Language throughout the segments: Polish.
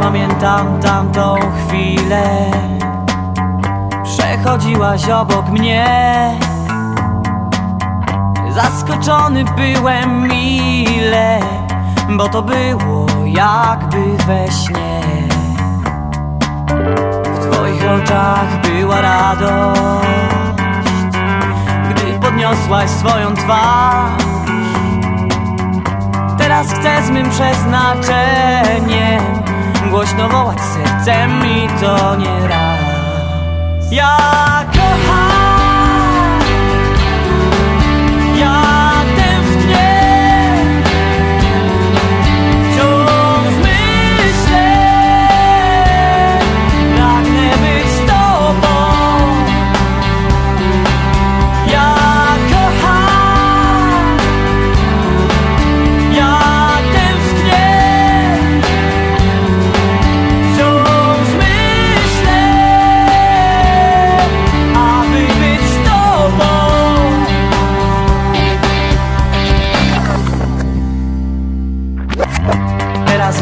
Pamiętam tamtą chwilę. Przechodziłaś obok mnie. Zaskoczony byłem mile Bo to było jakby we śnie. W twoich oczach była radość Gdy podniosłaś swoją twarz. Teraz chcę z mym przeznaczeniem to nie raz Ja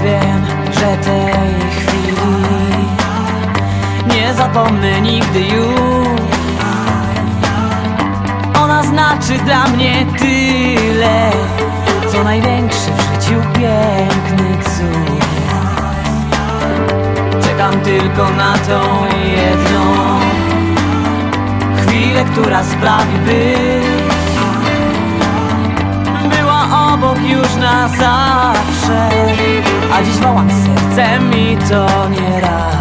Wiem, że tej chwili Nie zapomnę nigdy już. Ona znaczy dla mnie tyle Co największy w życiu piękny cud. Czekam tylko na tą jedną Chwilę, która sprawi by Była obok już na zawsze A dziś wołam sercem i to nie raz